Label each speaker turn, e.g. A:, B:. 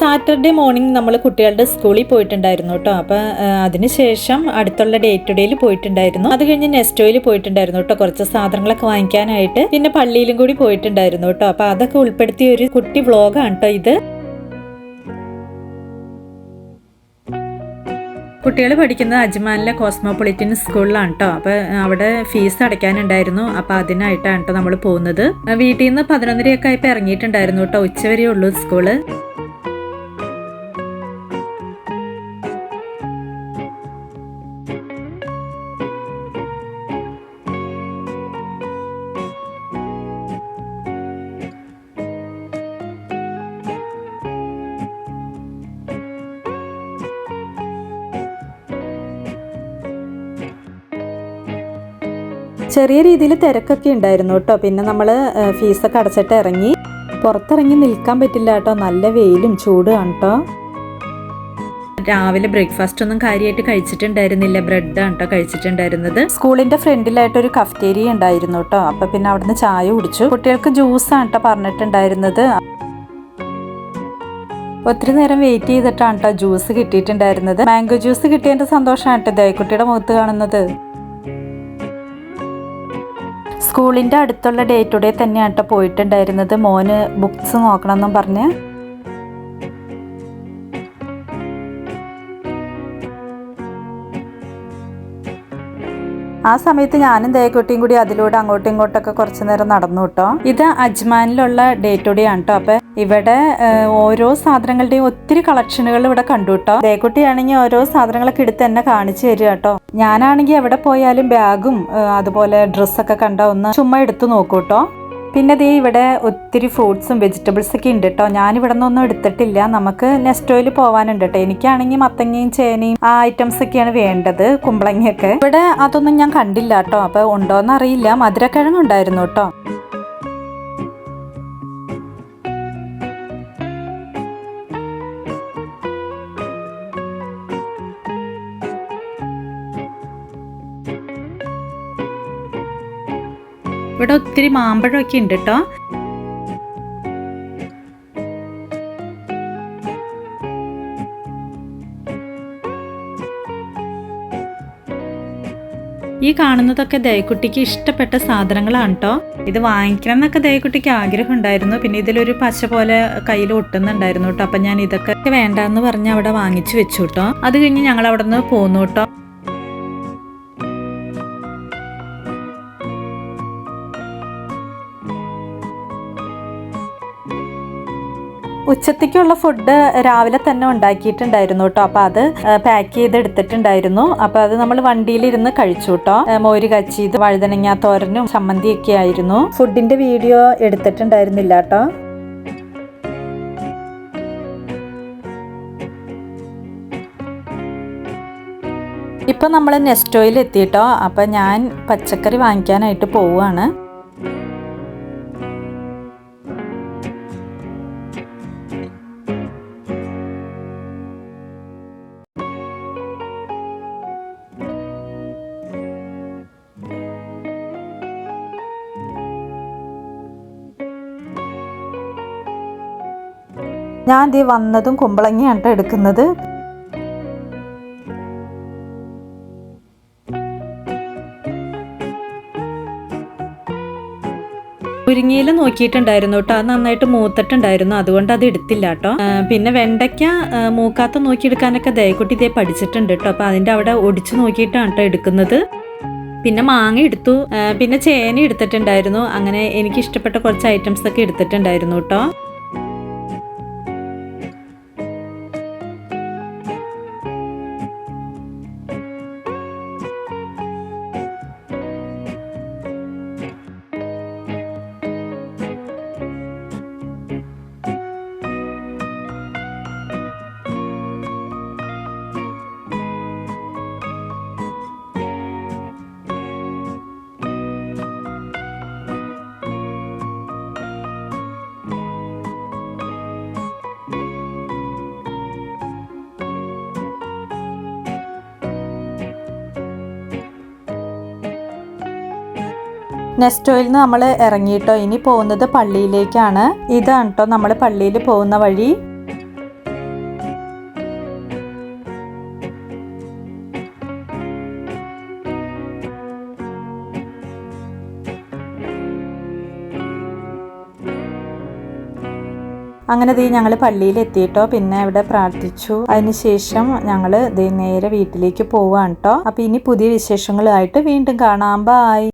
A: Saturday morning നമ്മൾ കുട്ടികളുടെ സ്കൂളിൽ പോയിട്ടുണ്ടായിരുന്നു കേട്ടോ. അപ്പം അതിനുശേഷം അടുത്തുള്ള ഡേ ടു ഡേയിൽ പോയിട്ടുണ്ടായിരുന്നു. അത് കഴിഞ്ഞ് നെസ്റ്റോയിൽ പോയിട്ടുണ്ടായിരുന്നു കേട്ടോ. കുറച്ച് സാധനങ്ങളൊക്കെ വാങ്ങിക്കാനായിട്ട്. പിന്നെ പള്ളിയിലും കൂടി പോയിട്ടുണ്ടായിരുന്നു കേട്ടോ. അപ്പം അതൊക്കെ ഉൾപ്പെടുത്തിയ ഒരു കുട്ടി വ്ളോഗാണ് കേട്ടോ ഇത്. കുട്ടികൾ പഠിക്കുന്നത് അജ്മാനിലെ കോസ്മോപൊളിറ്റൻ സ്കൂളിലാണ് കേട്ടോ. അപ്പോൾ അവിടെ ഫീസ് അടയ്ക്കാനുണ്ടായിരുന്നു. അപ്പോൾ അതിനായിട്ടാണ് കേട്ടോ നമ്മൾ പോകുന്നത്. വീട്ടിൽ നിന്ന് പതിനൊന്നരയൊക്കെ ആയപ്പോൾ ഇറങ്ങിയിട്ടുണ്ടായിരുന്നു കേട്ടോ. ഉച്ചവരെ ഉള്ളൂ സ്കൂൾ. ചെറിയ രീതിയിൽ തിരക്കൊക്കെ ഉണ്ടായിരുന്നു കേട്ടോ. പിന്നെ നമ്മൾ ഫീസൊക്കെ അടച്ചിട്ട് ഇറങ്ങി. പുറത്തിറങ്ങി നിൽക്കാൻ പറ്റില്ല കേട്ടോ. നല്ല വെയിലും ചൂടുമാണ് കേട്ടോ. രാവിലെ ബ്രേക്ക്ഫാസ്റ്റ് ഒന്നും കാര്യമായിട്ട് കഴിച്ചിട്ടുണ്ടായിരുന്നില്ല. ബ്രെഡാണ് കേട്ടോ കഴിച്ചിട്ടുണ്ടായിരുന്നത്. സ്കൂളിന്റെ ഫ്രണ്ടിലായിട്ട് ഒരു കഫ്റ്റേരിയ ഉണ്ടായിരുന്നു കേട്ടോ. അപ്പൊ പിന്നെ അവിടുന്ന് ചായ കുടിച്ചു. കുട്ടികൾക്ക് ജ്യൂസാണ് കേട്ടോ പറഞ്ഞിട്ടുണ്ടായിരുന്നത്. ഒത്തിരി നേരം വെയിറ്റ് ചെയ്തിട്ടാണ് കേട്ടോ ജ്യൂസ് കിട്ടിയിട്ടുണ്ടായിരുന്നത്. മാംഗോ ജ്യൂസ് കിട്ടിയതിന്റെ സന്തോഷമാണ് കേട്ടോ കുട്ടിയുടെ മുഖത്ത് കാണുന്നത്. സ്കൂളിന്റെ അടുത്തുള്ള ഡേ ടു ഡേ തന്നെയാണ് കേട്ടോ പോയിട്ടുണ്ടായിരുന്നത്. മോന് ബുക്ക്സ് നോക്കണമെന്നും പറഞ്ഞ്. ആ സമയത്ത് ഞാനും ദേവക്കുട്ടിയും കൂടി അതിലൂടെ അങ്ങോട്ടും ഇങ്ങോട്ടൊക്കെ കുറച്ചു നേരം നടന്നു കേട്ടോ. ഇത് അജ്മാനിലുള്ള ഡേ ടു ഡേ ആണ് കേട്ടോ. അപ്പൊ ഇവിടെ ഓരോ സാധനങ്ങളുടെയും ഒത്തിരി കളക്ഷനുകൾ ഇവിടെ കണ്ടു കേട്ടോ. ദേക്കുട്ടിയാണെങ്കിൽ ഓരോ സാധനങ്ങളൊക്കെ എടുത്ത് തന്നെ കാണിച്ചു തരിക കേട്ടോ. ഞാനാണെങ്കിൽ എവിടെ പോയാലും ബാഗും അതുപോലെ ഡ്രസ്സൊക്കെ കണ്ട ഒന്ന് ചുമ്മാ എടുത്തു നോക്കൂ കേട്ടോ. പിന്നെ ദേ ഇവിടെ ഒത്തിരി ഫ്രൂട്ട്സും വെജിറ്റബിൾസ് ഒക്കെ ഉണ്ട് കേട്ടോ ഞാൻ ഇവിടെ നിന്നൊന്നും എടുത്തിട്ടില്ല. നമുക്ക് നെസ്റ്റോയിൽ പോകാനുണ്ട് കേട്ടോ എനിക്കാണെങ്കിൽ മത്തങ്ങയും ചേനയും ആ ഐറ്റംസ് ഒക്കെയാണ് വേണ്ടത് കുമ്പളങ്ങയൊക്കെ. ഇവിടെ അതൊന്നും ഞാൻ കണ്ടില്ല കേട്ടോ അപ്പോൾ ഉണ്ടോന്ന് അറിയില്ല. മധുരക്കിഴങ്ങ് ഉണ്ടായിരുന്നു കേട്ടോ ഇവിടെ ഒത്തിരി മാമ്പഴമൊക്കെ ഉണ്ട് കേട്ടോ ഈ കാണുന്നതൊക്കെ ദയക്കുട്ടിക്ക് ഇഷ്ടപ്പെട്ട സാധനങ്ങളാണ് കേട്ടോ ഇത് വാങ്ങിക്കണം എന്നൊക്കെ ദയക്കുട്ടിക്ക് ആഗ്രഹം ഉണ്ടായിരുന്നു. പിന്നെ ഇതിലൊരു പശ പോലെ കയ്യിൽ ഒട്ടുന്നുണ്ടായിരുന്നു കേട്ടോ അപ്പൊ ഞാൻ ഇതൊക്കെ വേണ്ടാന്ന് പറഞ്ഞ് അവിടെ വാങ്ങിച്ചു വെച്ചു കേട്ടോ അത് കഴിഞ്ഞ് ഞങ്ങൾ അവിടെ നിന്ന് പോന്നു കേട്ടോ ഉച്ചത്തേക്കുള്ള ഫുഡ് രാവിലെ തന്നെ ഉണ്ടാക്കിയിട്ടുണ്ടായിരുന്നു കേട്ടോ. അപ്പൊ അത് പാക്ക് ചെയ്ത് എടുത്തിട്ടുണ്ടായിരുന്നു അപ്പൊ അത് നമ്മൾ വണ്ടിയിലിരുന്ന് കഴിച്ചു കേട്ടോ. മോര് കച്ചി ഇത് വഴുതനങ്ങ തോരനും ചമ്മന്തിയൊക്കെ ആയിരുന്നു. ഫുഡിന്റെ വീഡിയോ എടുത്തിട്ടുണ്ടായിരുന്നില്ല കേട്ടോ. ഇപ്പൊ നമ്മൾ നെസ്റ്റോയിൽ എത്തിയിട്ടോ അപ്പൊ ഞാൻ പച്ചക്കറി വാങ്ങിക്കാനായിട്ട് പോവുകയാണ്. ഞാൻ ദേ വന്നതും കുമ്പളങ്ങയാണ് എടുക്കുന്നത്. മുരിങ്ങയില നോക്കിയിട്ടുണ്ടായിരുന്നു കേട്ടോ. അത് നന്നായിട്ട് മൂത്തിട്ടുണ്ടായിരുന്നു. അതുകൊണ്ട് അത് എടുത്തില്ല കേട്ടോ. പിന്നെ വെണ്ടയ്ക്ക മൂക്കാത്ത നോക്കിയെടുക്കാനൊക്കെ ദയക്കുട്ടി ഇതേ പഠിച്ചിട്ടുണ്ട് കേട്ടോ. അപ്പൊ അതിന്റെ അവിടെ ഒടിച്ചു നോക്കിയിട്ടാണ് കേട്ടോ എടുക്കുന്നത്. പിന്നെ മാങ്ങ എടുത്തു. പിന്നെ ചേന എടുത്തിട്ടുണ്ടായിരുന്നു. അങ്ങനെ എനിക്ക് ഇഷ്ടപ്പെട്ട കുറച്ച് ഐറ്റംസ് ഒക്കെ എടുത്തിട്ടുണ്ടായിരുന്നു കേട്ടോ. നെസ്റ്റോയിൽ നിന്ന് നമ്മൾ ഇറങ്ങിയിട്ടോ ഇനി പോകുന്നത് പള്ളിയിലേക്കാണ്. ഇതാണ് കേട്ടോ നമ്മൾ പള്ളിയിൽ പോകുന്ന വഴി. അങ്ങനെ ദേ ഞങ്ങൾ പള്ളിയിൽ എത്തിയിട്ടോ പിന്നെ അവിടെ പ്രാർത്ഥിച്ചു. അതിനുശേഷം ഞങ്ങൾ ദേ നേരെ വീട്ടിലേക്ക് പോവാണ് കേട്ടോ അപ്പം ഇനി പുതിയ വിശേഷങ്ങളുമായിട്ട് വീണ്ടും കാണാം. ബായ്